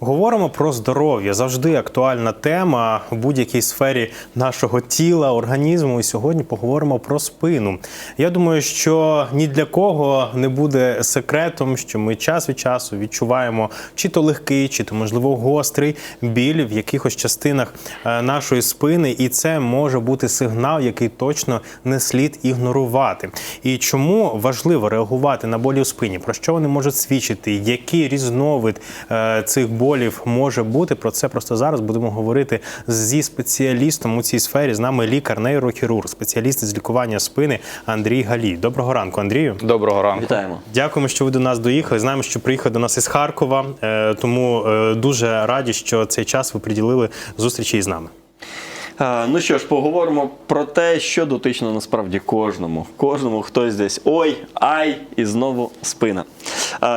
Говоримо про здоров'я завжди актуальна тема в будь-якій сфері нашого тіла, організму. І сьогодні поговоримо про спину. Я думаю, що ні для кого не буде секретом, що ми час від часу відчуваємо чи то легкий, чи то можливо гострий біль в якихось частинах е, нашої спини, і це може бути сигнал, який точно не слід ігнорувати. І чому важливо реагувати на болі у спині? Про що вони можуть свідчити? Який різновид е, цих болів може бути? Про це просто зараз будемо говорити зі спеціалістом у цій сфері. З нами лікар-нейрохірург, спеціаліст з лікування спини Андрій Галій. Доброго ранку, Андрію. Доброго ранку. Вітаємо. Дякуємо, що ви до нас доїхали. Знаємо, що приїхали до нас із Харкова, е, тому е, дуже раді, що цей час ви приділили зустрічі із нами. Ну що ж, поговоримо про те, що дотично насправді кожному. Кожному хтось десь ой, ай, і знову спина.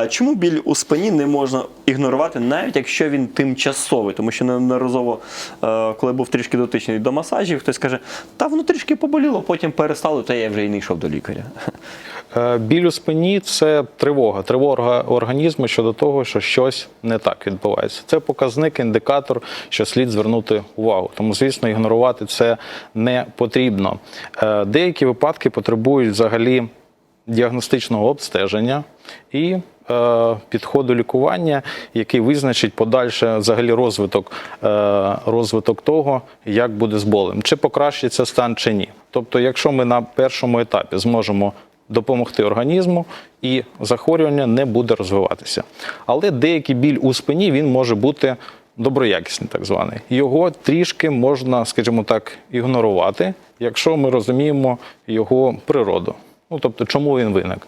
Чому біль у спині не можна ігнорувати, навіть якщо він тимчасовий? Тому що неодноразово, коли був трішки дотичний до масажів, хтось каже, та воно трішки поболіло, потім перестало, та я вже і не йшов до лікаря. Е, Біль у спині це тривога, тривога організму щодо того, що щось не так відбувається. Це показник, індикатор, що слід звернути увагу. Тому, звісно, ігнорувати це не потрібно. Е, Деякі випадки потребують взагалі діагностичного обстеження і е, підходу лікування, який визначить подальше взагалі розвиток, розвиток того, як буде з болем, чи покращиться стан чи ні. Тобто, якщо ми на першому етапі зможемо допомогти організму, і захворювання не буде розвиватися. Але деякий біль у спині він може бути доброякісний, так званий. Його трішки можна, скажімо так, ігнорувати, якщо ми розуміємо його природу. Ну тобто, чому він виник?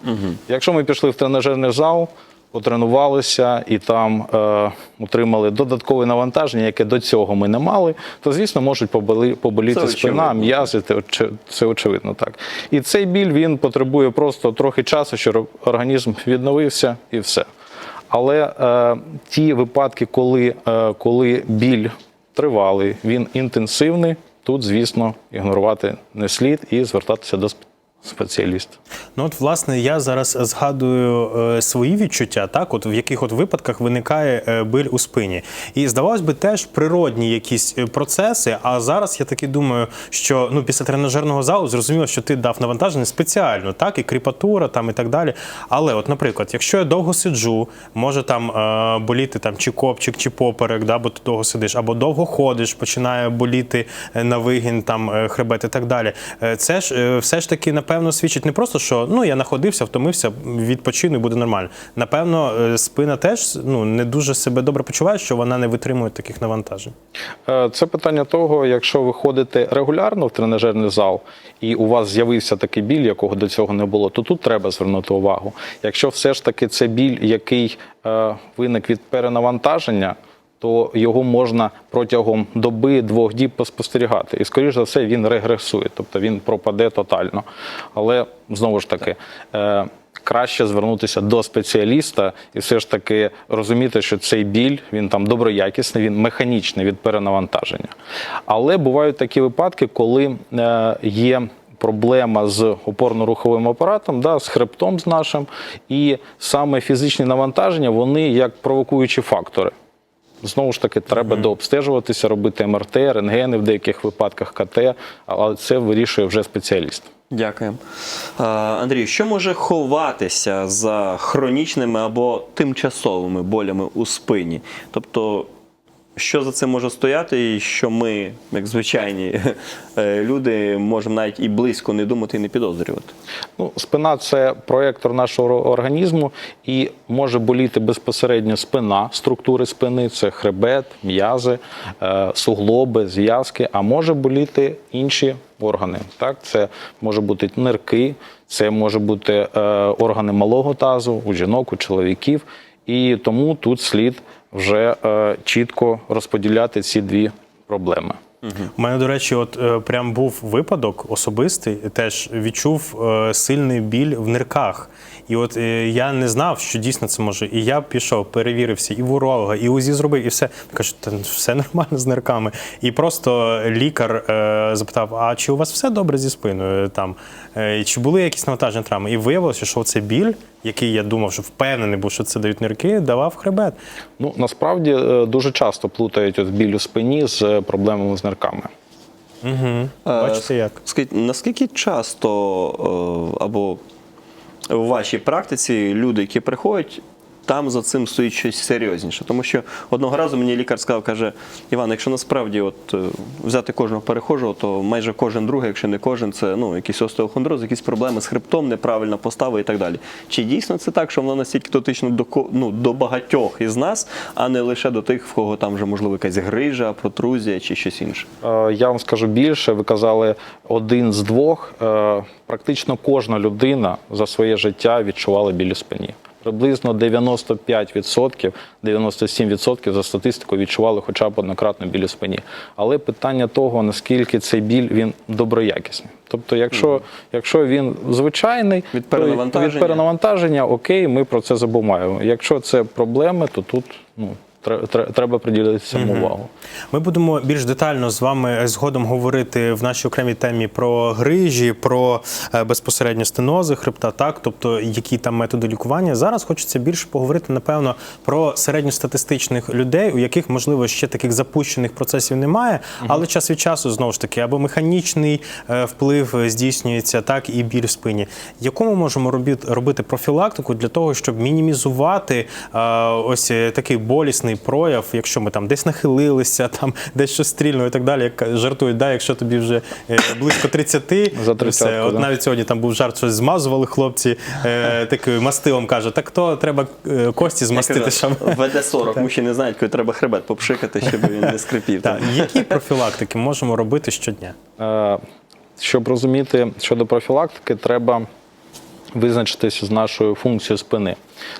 Якщо ми пішли в тренажерний зал, потренувалися і там е, отримали додаткове навантаження, яке до цього ми не мали, то звісно можуть поболи, поболіти Це спина, м'язи, це, це очевидно так. І цей біль він потребує просто трохи часу, щоб організм відновився і все. Але е, ті випадки, коли, е, коли біль тривалий, він інтенсивний, тут, звісно, ігнорувати не слід і звертатися до сп- спеціаліста. Ну от власне я зараз згадую е, свої відчуття, так от в яких от випадках виникає е, біль у спині. І здавалось би, теж природні якісь е, процеси. А зараз я таки думаю, що ну після тренажерного залу зрозуміло, що ти дав навантаження спеціально, так і кріпатура там і так далі. Але, от, наприклад, якщо я довго сиджу, може там е, боліти там чи копчик, чи поперек, да, бо ти довго сидиш, або довго ходиш, починає боліти е, на вигін, там е, хребет і так далі. Це ж все ж таки напевно свідчить не просто, що ну я находився, втомився, відпочину і буде нормально. Напевно, е, спина теж ну не дуже себе добре почуває, що вона не витримує таких навантажень. Е, Це питання того, якщо ви ходите регулярно в тренажерний зал і у вас з'явився такий біль, якого до цього не було, то тут треба звернути увагу. Якщо все ж таки це біль, який е, виник від перенавантаження, то його можна протягом доби двох діб поспостерігати. І, скоріш за все, він регресує, тобто він пропаде тотально. Але знову ж таки. Е, Краще звернутися до спеціаліста і все ж таки розуміти, що цей біль він там доброякісний, він механічний від перенавантаження. Але бувають такі випадки, коли е, є проблема з опорно-руховим апаратом, да, з хребтом з нашим, і саме фізичні навантаження, вони як провокуючі фактори. Знову ж таки, треба дообстежуватися, робити МРТ, рентгени в деяких випадках КТ, але це вирішує вже спеціаліст. Дякуємо. Андрій, що може ховатися за хронічними або тимчасовими болями у спині? Тобто, що за цим може стояти, і що ми, як звичайні е, люди, можемо навіть і близько не думати і не підозрювати? Ну, спина це проєктор нашого організму і може боліти безпосередньо спина, структури спини, це хребет, м'язи, е, суглоби, зв'язки, а може боліти інші органи. Так? Це може бути нирки, це може бути е, органи малого тазу у жінок, у чоловіків. І тому тут слід вже е, чітко розподіляти ці дві проблеми. У мене, до речі, от е, прям був випадок особистий, теж відчув е, сильний біль в нирках. І от е, я не знав, що дійсно це може. І я пішов, перевірився і в уролога, і УЗІ зробив, і все. Кажуть, та все нормально з нирками. І просто лікар е, запитав: а чи у вас все добре зі спиною там? Е, чи були якісь навантаження травми? І виявилося, що цей біль, який я думав, що впевнений був, що це дають нирки, давав хребет. Ну насправді е, дуже часто плутають от біль у спині з е, проблемами з нирками. Бачите, як? Скажіть, наскільки часто або у вашій практиці люди, які приходять, там за цим стоїть щось серйозніше? Тому що одного разу мені лікар сказав, каже, Іван, якщо насправді от, е, взяти кожного перехожого, то майже кожен другий, якщо не кожен, це ну, якийсь остеохондроз, якісь проблеми з хребтом, неправильна постава і так далі. Чи дійсно це так, що воно настільки дотично до, ну, до багатьох із нас, а не лише до тих, в кого там вже можливо якась грижа, протрузія чи щось інше? Е, Я вам скажу більше. Ви казали один з двох. Е, Практично кожна людина за своє життя відчувала біль у спині. Приблизно 95%, 97% за статистикою відчували хоча б однократно біль у спині. Але питання того, наскільки цей біль він доброякісний. Тобто, якщо, якщо він звичайний, Від перенавантаження. від перенавантаження, окей, ми про це забуваємо. Якщо це проблеми, то тут ну, треба приділити цьому увагу. Ми будемо більш детально з вами згодом говорити в нашій окремій темі про грижі, про е, безпосередньо стенози хребта, так, тобто які там методи лікування. Зараз хочеться більше поговорити, напевно, про середньостатистичних людей, у яких, можливо, ще таких запущених процесів немає, але час від часу знову ж таки або механічний е, вплив здійснюється, так і біль в спині. Яку ми можемо робити, робити профілактику для того, щоб мінімізувати е, ось такий болісний прояв, якщо ми там десь нахилилися, там десь щось стрільнуло і так далі, як жартують, да, якщо тобі вже е, близько 30, За то все. 30-ку, От да. навіть сьогодні там був жарт, щось змазували хлопці, е, таким мастилом каже, так то треба е, кості змастити, щоб. ВД-40, мужчини не знають, коли треба хребет попшикати, щоб він не скрипів. Так, які профілактики можемо робити щодня? Е, Щоб розуміти щодо профілактики, треба визначитися з нашою функцією спини.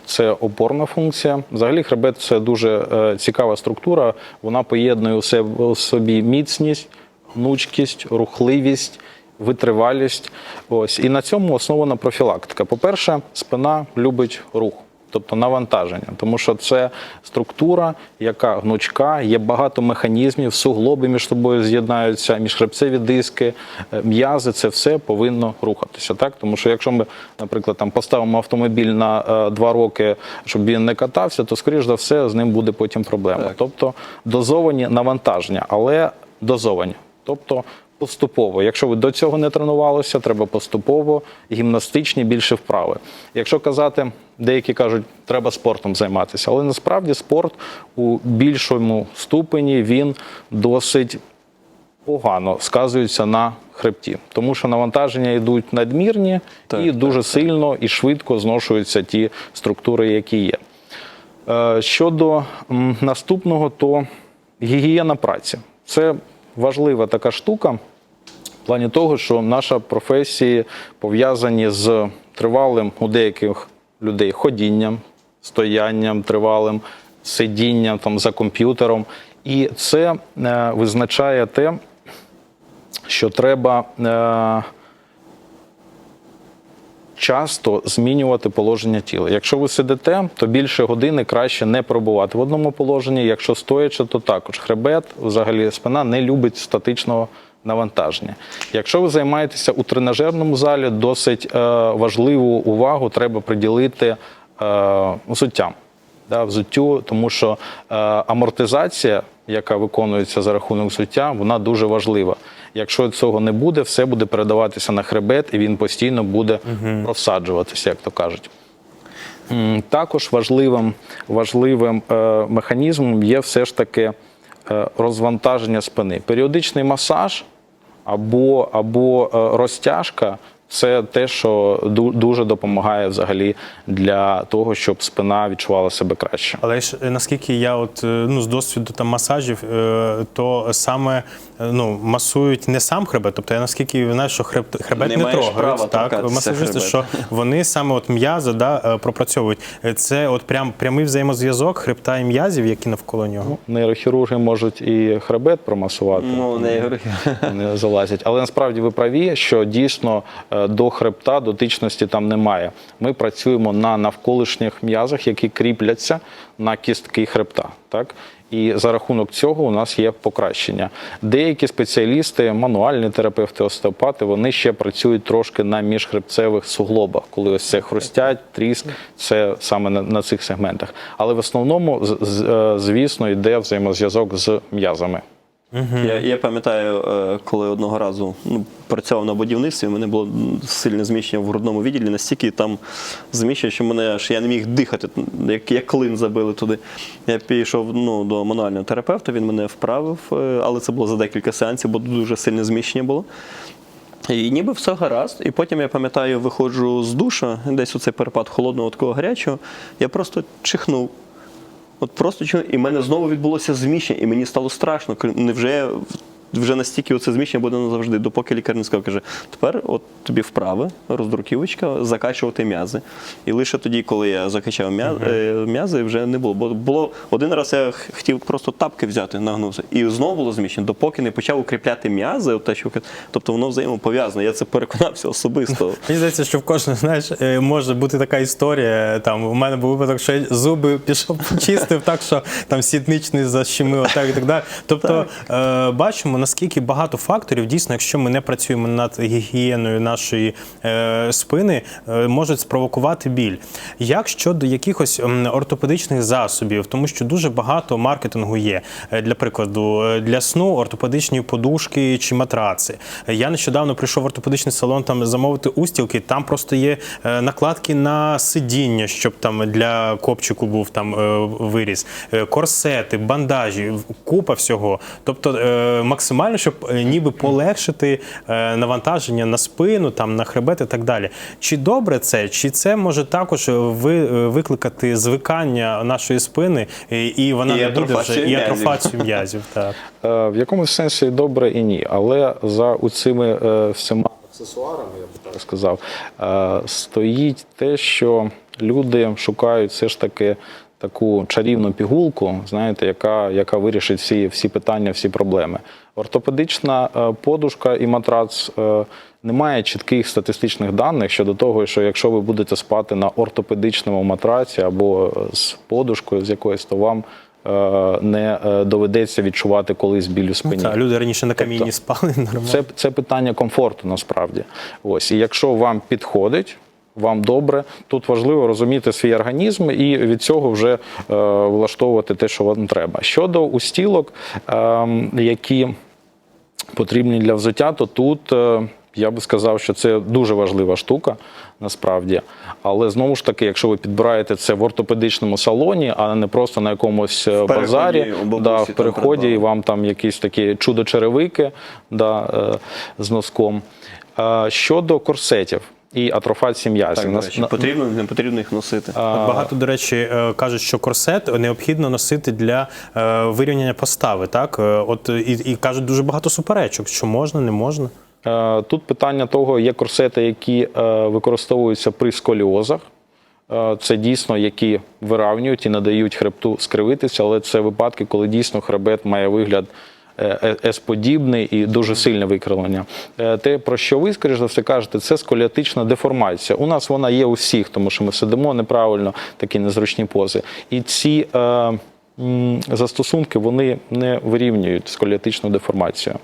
Це опорна функція. Взагалі, хребет це дуже е, цікава структура. Вона поєднує у собі міцність, гнучкість, рухливість. Витривалість, ось і на цьому основана профілактика. По-перше, спина любить рух, тобто навантаження, тому що це структура, яка гнучка, є багато механізмів, суглоби між собою з'єднаються, міжхребцеві диски, е, м'язи, це все повинно рухатися. Так, тому що якщо ми, наприклад, там поставимо автомобіль на е, два роки, щоб він не катався, то скоріш за все з ним буде потім проблема. Так. Тобто дозовані навантаження, але дозовані. Тобто поступово. Якщо ви до цього не тренувалися, треба поступово гімнастичні більше вправи. Якщо казати, деякі кажуть, треба спортом займатися, але насправді спорт у більшому ступені він досить погано сказується на хребті, тому що навантаження йдуть надмірні Так, і так, дуже сильно і швидко зношуються ті структури, які є. Е, Щодо наступного, то гігієна праці. Це важлива така штука в плані того, що наша професії пов'язані з тривалим у деяких людей ходінням, стоянням тривалим, сидінням там за комп'ютером. І це е, визначає те, що треба. Е, часто змінювати положення тіла. Якщо ви сидите, то більше години краще не перебувати в одному положенні. Якщо стоячи, то також хребет, взагалі спина не любить статичного навантаження. Якщо ви займаєтеся у тренажерному залі, досить е, важливу увагу треба приділити е, взуттям. Да, взуттю, тому що е, амортизація, яка виконується за рахунок взуття, вона дуже важлива. Якщо цього не буде, все буде передаватися на хребет, і він постійно буде розсаджуватися, як то кажуть. Також важливим, важливим е, механізмом є все ж таки е, розвантаження спини. Періодичний масаж або, або е, розтяжка Це те, що ду- дуже допомагає взагалі для того, щоб спина відчувала себе краще. Але ж е, наскільки я от е, ну з досвіду там масажів, е, то саме ну масують не сам хребет, тобто я наскільки знаю, що хребет, хребет Не не, трогають. права Так, масажисти, що вони саме от м'язи да, пропрацьовують. Це от прям прямий взаємозв'язок хребта і м'язів, які навколо нього. Нейрохірурги можуть і хребет промасувати. Ну, не не залазять. Але насправді ви праві, що дійсно до хребта дотичності там немає. Ми працюємо на навколишніх м'язах, які кріпляться на кістки хребта. Так? І за рахунок цього у нас є покращення. Деякі спеціалісти, мануальні терапевти, остеопати, вони ще працюють трошки на міжхребцевих суглобах, коли ось це хрустять, тріск, це саме на, на цих сегментах. Але в основному, е, звісно, йде взаємозв'язок з м'язами. Я, я пам'ятаю, е, коли одного разу ну, працював на будівництві, у мене було сильне зміщення в грудному відділі, настільки там зміщення, що мене аж я не міг дихати, як, як клин забили туди. Я пішов ну, до мануального терапевта, він мене вправив, е, але це було за декілька сеансів, бо дуже сильне зміщення було. І ніби все гаразд. І потім я пам'ятаю, виходжу з душа, десь у цей перепад холодного такого гарячого, я просто чихнув. От просто і в мене знову відбулося зміщення, і мені стало страшно. Кажу, Невже вже настільки оце зміщення буде назавжди, допоки лікар не сказав, каже, тепер от тобі вправи, роздруківочка, закачувати м'язи. І лише тоді, коли я закачав е, м'язи, вже не було. Бо було один раз я хотів просто тапки взяти, нагнувся. І знову було зміщення, допоки не почав укріпляти м'язи, тобто воно взаємопов'язане. Я це переконався особисто. Мені здається, що в кожного знаєш, е, може бути така історія. Там у мене був випадок, що я зуби пішов почистив, так що там сітничний защемив, так і так далі. Тобто е, бачимо, наскільки багато факторів, дійсно, якщо ми не працюємо над гігієною нашої е, спини, е, можуть спровокувати біль. Як щодо якихось ортопедичних засобів, тому що дуже багато маркетингу є. Е, Для прикладу, для сну ортопедичні подушки чи матраци. Я нещодавно прийшов в ортопедичний салон там замовити устілки. Там просто є накладки на сидіння, щоб там для копчику був там виріз, Е, корсети, бандажі, купа всього. Тобто е, максимально, щоб е, ніби полегшити е, навантаження на спину, там на хребет і так далі. Чи добре це, чи це може також ви, е, викликати звикання нашої спини, і, вона І не буде вже і атрофацію м'язів. Так. В якомусь сенсі добре і ні. Але за цими всіма аксесуарами, я би так сказав, стоїть те, що люди шукають все ж таки таку чарівну пігулку, знаєте, яка, яка вирішить всі, всі питання, всі проблеми. Ортопедична е, подушка і матрац. е, Немає чітких статистичних даних щодо того, що якщо ви будете спати на ортопедичному матраці або е, з подушкою з якоюсь, то вам не доведеться відчувати колись біль у спині. Та, люди раніше на камінні Тобто спали нормально. Це, це питання комфорту насправді. Ось і якщо вам підходить. Вам добре, тут важливо розуміти свій організм і від цього вже е, влаштовувати те, що вам треба. Щодо устілок, е, які потрібні для взуття, то тут е, я би сказав, що це дуже важлива штука насправді. Але знову ж таки, якщо ви підбираєте це в ортопедичному салоні, а не просто на якомусь е, переході базарі, бабусі да, в там переході, і вам там якісь такі чудо-черевики да, з носком. Щодо корсетів і атрофації м'язів. Так, до Нас- речі, потрібно, не потрібно їх носити. От Багато, до речі, е, кажуть, що корсет необхідно носити для е, вирівняння постави. Так, Е, от і, і кажуть дуже багато суперечок, що можна, не можна. Е, Тут питання того, є корсети, які е, використовуються при сколіозах. Це дійсно, які виравнюють і надають хребту скривитися, але це випадки, коли дійсно хребет має вигляд С-подібний і дуже сильне викривлення. Е, Те, про що ви, скоріш за все, кажете, це сколіотична деформація. У нас вона є у всіх, тому що ми сидимо неправильно, такі незручні пози. І ці е, застосунки вони не вирівнюють сколіотичну деформацію.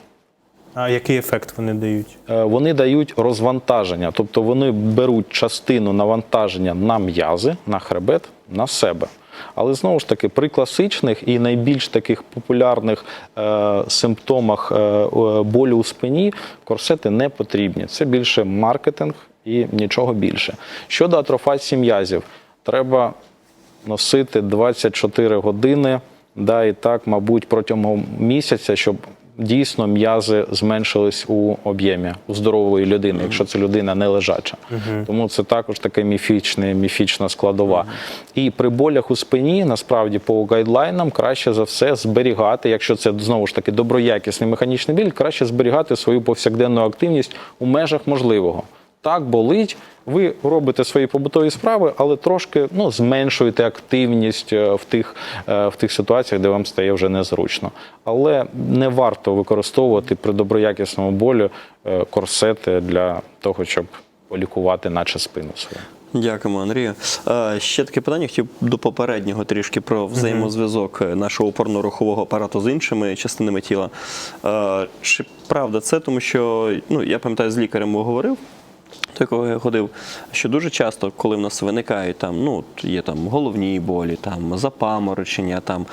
А який ефект вони дають? Е, Вони дають розвантаження, тобто вони беруть частину навантаження на м'язи, на хребет, на себе. Але знову ж таки, при класичних і найбільш таких популярних е, симптомах е, болю у спині корсети не потрібні. Це більше маркетинг і нічого більше. Щодо атрофації м'язів, треба носити 24 години, да, і так, мабуть, протягом місяця, щоб дійсно м'язи зменшились у об'ємі у здорової людини, якщо це людина не лежача. Тому це також таке міфічне, міфічна складова. І при болях у спині насправді по гайдлайнам краще за все зберігати, якщо це знову ж таки доброякісний механічний біль, краще зберігати свою повсякденну активність у межах можливого. Так болить, ви робите свої побутові справи, але трошки ну, зменшуєте активність е, в тих, е, в тих ситуаціях, де вам стає вже незручно. Але не варто використовувати при доброякісному болю е, корсети для того, щоб полікувати, наче спину свою. Дякуємо, Андрію. Ще таке питання хотів до попереднього трішки про взаємозв'язок нашого опорно-рухового апарату з іншими частинами тіла. Чи правда це? Тому що ну, я пам'ятаю, з лікарем говорив. До якого я ходив, що дуже часто, коли в нас виникають там, ну є там головні болі, там запаморочення, там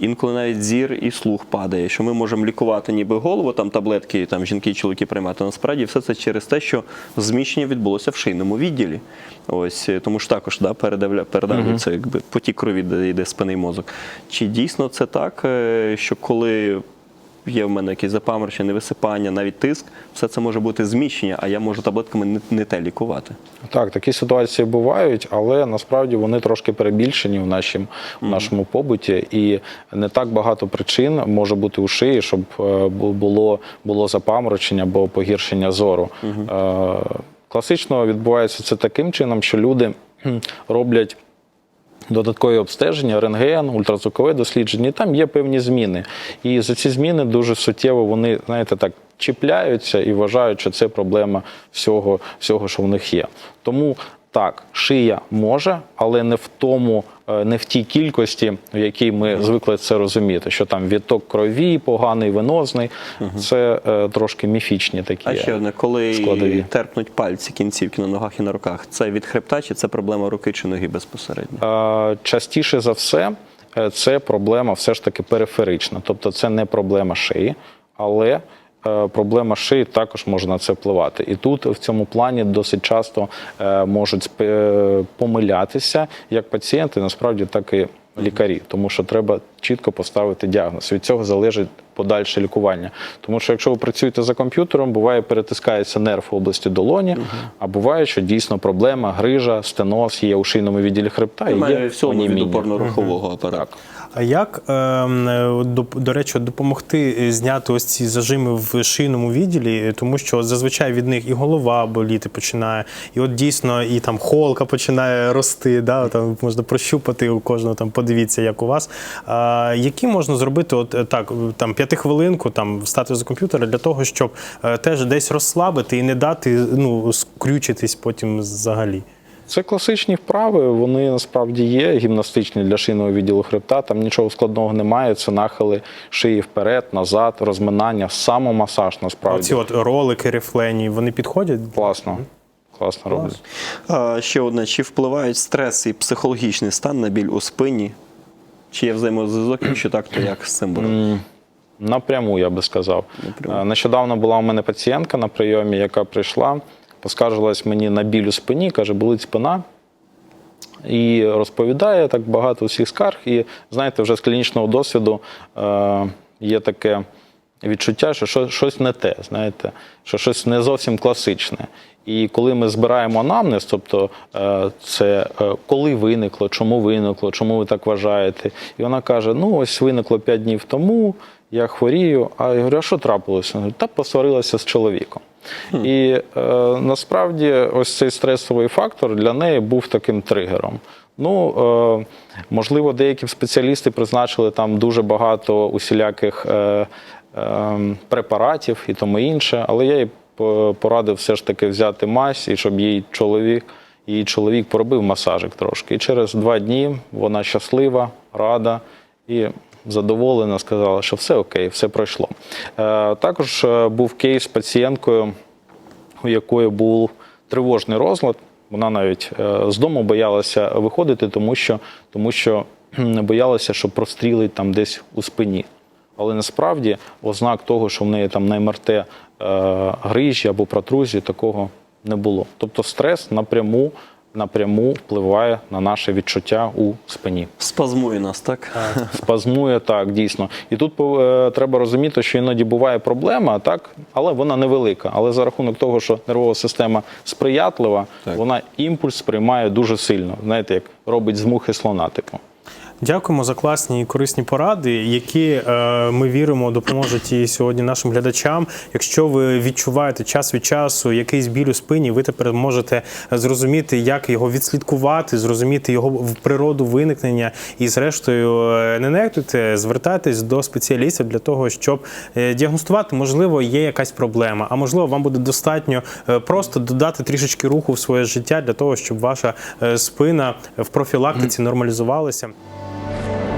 інколи навіть зір і слух падає, що ми можемо лікувати ніби голову, там таблетки, там жінки і чоловіки приймати. Насправді все це через те, що зміщення відбулося в шийному відділі. Ось е, тому ж також да, передавля, передавлюється якби потік крові, йде спинний мозок. Чи дійсно це так, е, що коли є в мене якісь запаморочення, висипання, навіть тиск, все це може бути зміщення, а я можу таблетками не, не те лікувати. Так, такі ситуації бувають, але насправді вони трошки перебільшені в нашому, в нашому побуті, і не так багато причин може бути у шиї, щоб е, було, було запаморочення або погіршення зору. Е, Класично відбувається це таким чином, що люди роблять. Додаткові обстеження, рентген, ультразвукове дослідження, і там є певні зміни. І за ці зміни дуже суттєво вони, знаєте, так чіпляються і вважають, що це проблема всього, всього, що в них є. Тому так, шия може, але не в тому, не в тій кількості, в якій ми звикли це розуміти, що там відток крові поганий, венозний. Це е, трошки міфічні такі. А ще одне, коли складові. терпнуть пальці, кінцівки на ногах і на руках, це від хребта чи це проблема руки чи ноги безпосередньо? Е, Частіше за все, е, це проблема все ж таки периферична. Тобто це не проблема шиї, але е, проблема шиї також може на це впливати. І тут в цьому плані досить часто е, можуть е, помилятися як пацієнти, насправді, так і лікарі, тому що треба чітко поставити діагноз. Від цього залежить подальше лікування. Тому що якщо ви працюєте за комп'ютером, буває перетискається нерв в області долоні, а буває, що дійсно проблема, грижа, стеноз є у шийному відділі хребта. і є в цьому від опорно-рухового апарату. А як, ем, е, до, речі, допомогти е, зняти ось ці зажими в шийному відділі, тому що зазвичай від них і голова боліти починає, і от дійсно і там холка починає рости. Да? Там можна прощупати у кожного, там подивіться, як у вас. А, які можна зробити, от е, так, там п'ятихвилинку, там встати за комп'ютера для того, щоб теж десь розслабити і не дати ну, скрючитись потім взагалі. Це класичні вправи, вони насправді є гімнастичні для шийного відділу хребта. Там нічого складного немає. Це нахили шиї вперед, назад, розминання, самомасаж насправді. Оці от ролики, рефлені, вони підходять? Класно. Класно роблять. А, ще одне, чи впливають стрес і психологічний стан на біль у спині? Чи є взаємозв'язок, якщо так, то як з цим боротися? Напряму, я би сказав. Е, Нещодавно була у мене пацієнтка на прийомі, яка прийшла, поскаржилась мені на біль у спині, каже, болить спина. І розповідає так багато всіх скарг. І знаєте, вже з клінічного досвіду е, є таке відчуття, що щось не те, знаєте, що щось не зовсім класичне. І коли ми збираємо анамнез, тобто е, це е, коли виникло, чому виникло, чому ви так вважаєте, і вона каже: ну ось виникло 5 днів тому, я хворію. А я говорю, а що трапилося? Вона говорить, Та посварилася з чоловіком. І е, насправді ось цей стресовий фактор для неї був таким тригером. Ну, е, можливо, деякі спеціалісти призначили там дуже багато усіляких е, е, препаратів і тому інше, але я їй порадив все ж таки взяти мазь і щоб їй чоловік, її чоловік поробив масажик трошки. І через два дні вона щаслива, рада і задоволена, сказала, що все окей, все пройшло. Е, також е, був кейс з пацієнткою, у якої був тривожний розлад. Вона навіть е, з дому боялася виходити, тому що, тому що боялася, що прострілить там десь у спині. Але насправді ознак того, що в неї там на МРТ грижі або протрузії, такого не було. Тобто стрес напряму напряму впливає на наше відчуття у спині. Спазмує нас, так? Спазмує так, дійсно. І тут е, треба розуміти, що іноді буває проблема, так, але вона невелика. Але за рахунок того, що нервова система сприятлива, вона імпульс сприймає дуже сильно. Знаєте, як робить з мухи слона, типу. Дякуємо за класні і корисні поради, які е, ми віримо допоможуть і сьогодні нашим глядачам. Якщо ви відчуваєте час від часу якийсь біль у спині, ви тепер можете зрозуміти, як його відслідкувати, зрозуміти його в природу виникнення і, зрештою, е, не нехтуйте, звертайтесь до спеціалістів для того, щоб е, діагностувати, можливо, є якась проблема, а можливо, вам буде достатньо просто додати трішечки руху в своє життя для того, щоб ваша спина в профілактиці нормалізувалася. Thank you.